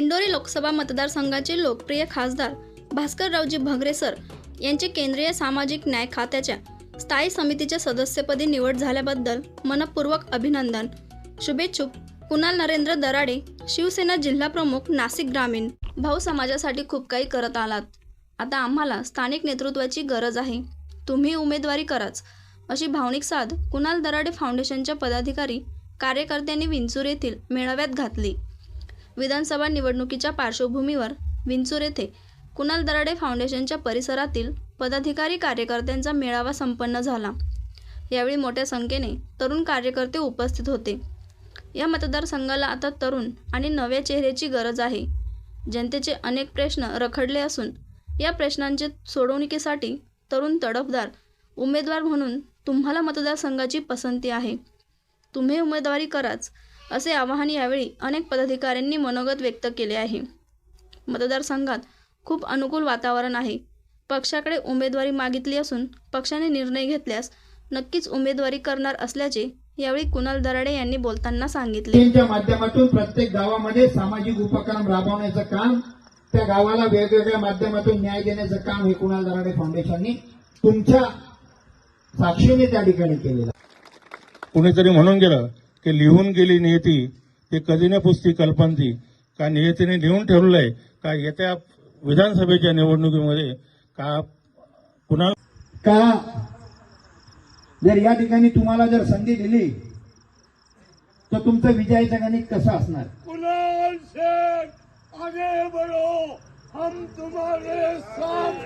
दिंडोरी लोकसभा मतदारसंघाचे लोकप्रिय खासदार भास्कररावजी भगरे सर यांची केंद्रीय सामाजिक न्याय खात्याच्या स्थायी समितीच्या सदस्यपदी निवड झाल्याबद्दल मनपूर्वक अभिनंदन. शुभेच्छुक. कुणाल नरेंद्र दराडे शिवसेना जिल्हा प्रमुख नाशिक ग्रामीण. भाऊ समाजासाठी खूप काही करत आलात. आता आम्हाला स्थानिक नेतृत्वाची गरज आहे. तुम्ही उमेदवारी कराच. अशी भावनिक साध कुणाल दराडे फाउंडेशनच्या पदाधिकारी कार्यकर्त्यांनी विंचूर येथील मेळाव्यात घातली. विधानसभा निवडणुकीच्या पार्श्वभूमीवर विंचूर येथे कुणाल दराडे फाउंडेशनच्या परिसरातील पदाधिकारी कार्यकर्त्यांचा मेळावा संपन्न झाला. यावेळी मोठ्या संख्येने तरुण कार्यकर्ते उपस्थित होते. या मतदारसंघाला आता तरुण आणि नव्या चेहऱ्याची गरज आहे. जनतेचे अनेक प्रश्न रखडले असून या प्रश्नांचे सोडवणुकीसाठी तरुण तडफदार उमेदवार म्हणून तुम्हाला मतदारसंघाची पसंती आहे. तुम्ही उमेदवारी कराच असे आवाहन यावेळी अनेक पदाधिकाऱ्यांनी मनोगत व्यक्त केले आहे. मतदारसंघात खूप अनुकूल वातावरण आहे. पक्षाकडे उमेदवारी मागितली असून पक्षाने निर्णय घेतल्यास नक्कीच उमेदवारी करणार असल्याचे यावेळी कुणाल दराडे यांनी बोलताना सांगितले. माध्यमातून प्रत्येक गावामध्ये सामाजिक उपक्रम राबवण्याचं काम त्या गावाला वेगवेगळ्या माध्यमातून न्याय देण्याचं काम हे कुणाल दराडे फाउंडेशननी तुमच्या साक्षीने त्या ठिकाणी केलेलं. कुणीतरी म्हणून गेलं की लिहून गेली नियती ते कधी न पुसती कल्पंती का नियतीने लिहून ठेवलेलं आहे का येत्या विधानसभेच्या निवडणुकीमध्ये का कुणा का? जर या ठिकाणी तुम्हाला जर संधी दिली तर तुमचं विजयाचं गणित कसं असणार? कुणाल शेख आगे बढ़ो हम तुम्हारे साथ